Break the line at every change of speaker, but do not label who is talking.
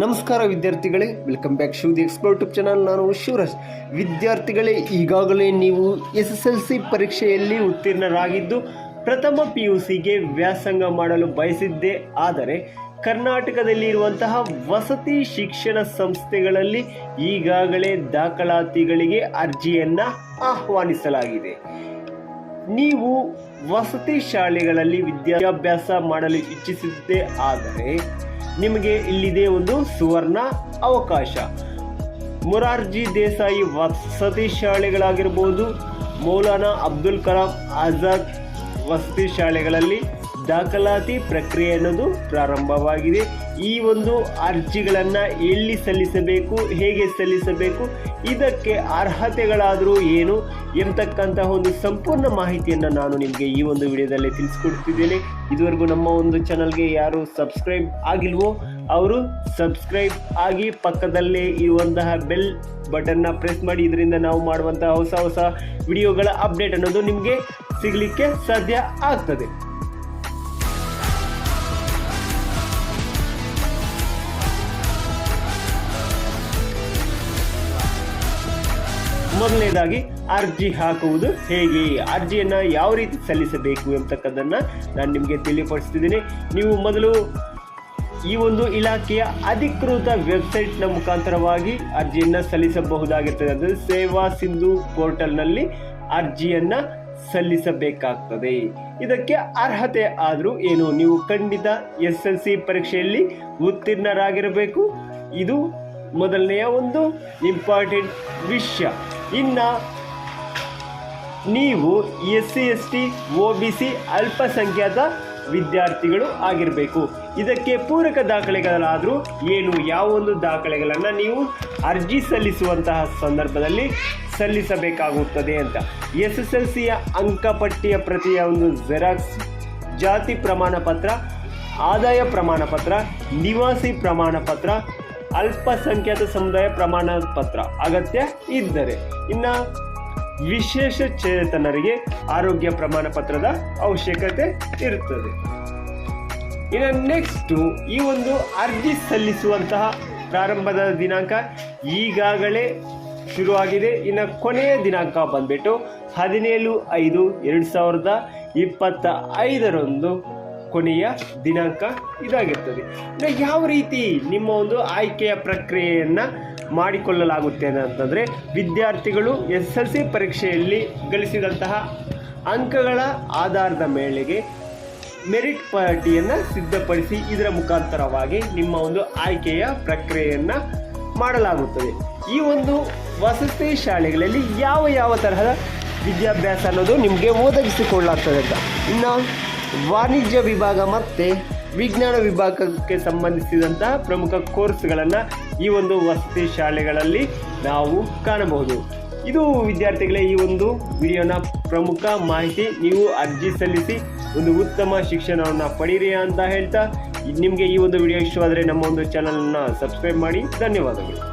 ನಮಸ್ಕಾರ ವಿದ್ಯಾರ್ಥಿಗಳೇ welcome back Shiv the explore YouTube channel ನಾನು ಶಿವರಾಜ್. ವಿದ್ಯಾರ್ಥಿಗಳೇ, ಈಗಾಗಲೇ ನೀವು ಎಸ್ ಎಸ್ ಎಲ್ ಸಿ ಪರೀಕ್ಷೆಯಲ್ಲಿ ಉತ್ತೀರ್ಣರಾಗಿದ್ದು ಪ್ರಥಮ ಪಿ ಯು ಸಿಗೆ ವ್ಯಾಸಂಗ ಮಾಡಲು ಬಯಸಿದ್ದೆ. ಆದರೆ ಕರ್ನಾಟಕದಲ್ಲಿ ಇರುವಂತಹ ವಸತಿ ಶಿಕ್ಷಣ ಸಂಸ್ಥೆಗಳಲ್ಲಿ ಈಗಾಗಲೇ ದಾಖಲಾತಿಗಳಿಗೆ ಅರ್ಜಿಯನ್ನು ಆಹ್ವಾನಿಸಲಾಗಿದೆ. ನೀವು ವಸತಿ ಶಾಲೆಗಳಲ್ಲಿ ವಿದ್ಯಾಭ್ಯಾಸ ಮಾಡಲು ಇಚ್ಛಿಸಿದ್ದೇ. ಆದರೆ ನಿಮಗೆ ಇಲ್ಲಿದೆ ಒಂದು ಸುವರ್ಣ ಅವಕಾಶ. ಮೊರಾರ್ಜಿ ದೇಸಾಯಿ ವಸತಿ ಶಾಲೆಗಳಾಗಿರ್ಬೋದು, ಮೌಲಾನಾ ಅಬ್ದುಲ್ ಕಲಾಂ ಆಜಾದ್ ವಸತಿ ಶಾಲೆಗಳಲ್ಲಿ ದಾಖಲಾತಿ ಪ್ರಕ್ರಿಯೆ ಅನ್ನೋದು ಪ್ರಾರಂಭವಾಗಿದೆ. ಈ ಒಂದು ಅರ್ಜಿಗಳನ್ನು ಎಲ್ಲಿ ಸಲ್ಲಿಸಬೇಕು, ಹೇಗೆ ಸಲ್ಲಿಸಬೇಕು, ಇದಕ್ಕೆ ಅರ್ಹತೆಗಳಾದರೂ ಏನು ಎಂಬತಕ್ಕಂತಹ ಒಂದು ಸಂಪೂರ್ಣ ಮಾಹಿತಿಯನ್ನು ನಾನು ನಿಮಗೆ ಈ ಒಂದು ವಿಡಿಯೋದಲ್ಲಿ ತಿಳಿಸ್ಕೊಡ್ತಿದ್ದೇನೆ. ಇದುವರೆಗೂ ನಮ್ಮ ಒಂದು ಚಾನಲ್ಗೆ ಯಾರು ಸಬ್ಸ್ಕ್ರೈಬ್ ಆಗಿಲ್ವೋ, ಅವರು ಸಬ್ಸ್ಕ್ರೈಬ್ ಆಗಿ ಪಕ್ಕದಲ್ಲೇ ಇರುವಂತಹ ಬೆಲ್ ಬಟನ್ನ ಪ್ರೆಸ್ ಮಾಡಿ. ಇದರಿಂದ ನಾವು ಮಾಡುವಂತಹ ಹೊಸ ಹೊಸ ವಿಡಿಯೋಗಳ ಅಪ್ಡೇಟ್ ಅನ್ನೋದು ನಿಮಗೆ ಸಿಗಲಿಕ್ಕೆ ಸಾಧ್ಯ ಆಗ್ತದೆ. ಮೊದಲನೇದಾಗಿ ಅರ್ಜಿ ಹಾಕುವುದು ಹೇಗೆ? ಅರ್ಜಿಯನ್ನು ಯಾವ ರೀತಿ ಸಲ್ಲಿಸಬೇಕು ಎಂಬತಕ್ಕದ್ದನ್ನು ನಾನು ನಿಮಗೆ ತಿಳಿಪಡಿಸ್ತಿದ್ದೀನಿ. ನೀವು ಮೊದಲು ಈ ಒಂದು ಇಲಾಖೆಯ ಅಧಿಕೃತ ವೆಬ್ಸೈಟ್ನ ಮುಖಾಂತರವಾಗಿ ಅರ್ಜಿಯನ್ನು ಸಲ್ಲಿಸಬಹುದಾಗಿರ್ತದೆ. ಅಂದರೆ ಸೇವಾ ಸಿಂಧು ಪೋರ್ಟಲ್ನಲ್ಲಿ ಅರ್ಜಿಯನ್ನು ಸಲ್ಲಿಸಬೇಕಾಗ್ತದೆ. ಇದಕ್ಕೆ ಅರ್ಹತೆ ಆದರೂ ಏನು? ನೀವು ಖಂಡಿತ ಎಸ್ ಎಲ್ ಸಿ ಪರೀಕ್ಷೆಯಲ್ಲಿ ಉತ್ತೀರ್ಣರಾಗಿರಬೇಕು. ಇದು ಮೊದಲನೆಯ ಒಂದು ಇಂಪಾರ್ಟೆಂಟ್ ವಿಷಯ. ಇನ್ನು ನೀವು S C S T O B C ಅಲ್ಪಸಂಖ್ಯಾತ ವಿದ್ಯಾರ್ಥಿಗಳು ಆಗಿರಬೇಕು. ಇದಕ್ಕೆ ಪೂರಕ ದಾಖಲೆಗಳಾದರೂ ಏನು ಯಾವೊಂದು ದಾಖಲೆಗಳನ್ನು ನೀವು ಅರ್ಜಿ ಸಲ್ಲಿಸುವಂತಹ ಸಂದರ್ಭದಲ್ಲಿ ಸಲ್ಲಿಸಬೇಕಾಗುತ್ತದೆ ಅಂತ. ಎಸ್ ಎಸ್ ಎಲ್ ಸಿಯ ಅಂಕಪಟ್ಟಿಯ ಪ್ರತಿಯ ಒಂದು ಜೆರಾಕ್ಸ್ ಜಾತಿ ಪ್ರಮಾಣ ಪತ್ರ ಆದಾಯ ಪ್ರಮಾಣ ಪತ್ರ ನಿವಾಸಿ ಪ್ರಮಾಣ ಪತ್ರ ಅಲ್ಪಸಂಖ್ಯಾತ ಸಮುದಾಯ ಪ್ರಮಾಣ ಪತ್ರ ಅಗತ್ಯ ಇದ್ದರೆ. ಇನ್ನು ವಿಶೇಷ ಚೇತನರಿಗೆ ಆರೋಗ್ಯ ಪ್ರಮಾಣ ಪತ್ರದ ಅವಶ್ಯಕತೆ ಇರುತ್ತದೆ ಇನ್ನು ನೆಕ್ಸ್ಟು ಈ ಒಂದು ಅರ್ಜಿ ಸಲ್ಲಿಸುವಂತಹ ಪ್ರಾರಂಭದ ದಿನಾಂಕ ಈಗಾಗಲೇ ಶುರುವಾಗಿದೆ. ಇನ್ನು ಕೊನೆಯ ದಿನಾಂಕ ಬಂದ್ಬಿಟ್ಟು ಹದಿನೇಳು ಐದು ಎರಡು ಸಾವಿರದ ಇಪ್ಪತ್ತ ಐದರಂದು ಕೊನೆಯ ದಿನಾಂಕ ಇದಾಗಿರ್ತದೆ. ಯಾವ ರೀತಿ ನಿಮ್ಮ ಒಂದು ಆಯ್ಕೆಯ ಪ್ರಕ್ರಿಯೆಯನ್ನು ಮಾಡಿಕೊಳ್ಳಲಾಗುತ್ತೆ ಅಂತಂದರೆ ವಿದ್ಯಾರ್ಥಿಗಳು ಎಸ್ ಎಲ್ ಸಿ ಪರೀಕ್ಷೆಯಲ್ಲಿ ಗಳಿಸಿದಂತಹ ಅಂಕಗಳ ಆಧಾರದ ಮೇಲೆಗೆ ಮೆರಿಟ್ ಪಟ್ಟಿಯನ್ನು ಸಿದ್ಧಪಡಿಸಿ ಇದರ ಮುಖಾಂತರವಾಗಿ ನಿಮ್ಮ ಒಂದು ಆಯ್ಕೆಯ ಪ್ರಕ್ರಿಯೆಯನ್ನು ಮಾಡಲಾಗುತ್ತದೆ. ಈ ಒಂದು ವಸತಿ ಶಾಲೆಗಳಲ್ಲಿ ಯಾವ ಯಾವ ತರಹದ ವಿದ್ಯಾಭ್ಯಾಸ ಅನ್ನೋದು ನಿಮಗೆ ಒದಗಿಸಿಕೊಳ್ಳಲಾಗ್ತದೆ ಅಂತ. ಇನ್ನು ವಾಣಿಜ್ಯ ವಿಭಾಗ ಮತ್ತು ವಿಜ್ಞಾನ ವಿಭಾಗಕ್ಕೆ ಸಂಬಂಧಿಸಿದಂಥ ಪ್ರಮುಖ ಕೋರ್ಸ್ಗಳನ್ನು ಈ ಒಂದು ವಸತಿ ಶಾಲೆಗಳಲ್ಲಿ ನಾವು ಕಾಣಬಹುದು. ಇದು ವಿದ್ಯಾರ್ಥಿಗಳೇ, ಈ ಒಂದು ವಿಡಿಯೋನ ಪ್ರಮುಖ ಮಾಹಿತಿ ನೀವು ಅರ್ಜಿ ಸಲ್ಲಿಸಿ ಒಂದು ಉತ್ತಮ ಶಿಕ್ಷಣವನ್ನು ಪಡೀರಿ ಅಂತ ಹೇಳ್ತಾ, ನಿಮಗೆ ಈ ಒಂದು ವಿಡಿಯೋ ಇಷ್ಟವಾದರೆ ನಮ್ಮ ಒಂದು ಚಾನಲನ್ನು ಸಬ್ಸ್ಕ್ರೈಬ್ ಮಾಡಿ. ಧನ್ಯವಾದಗಳು.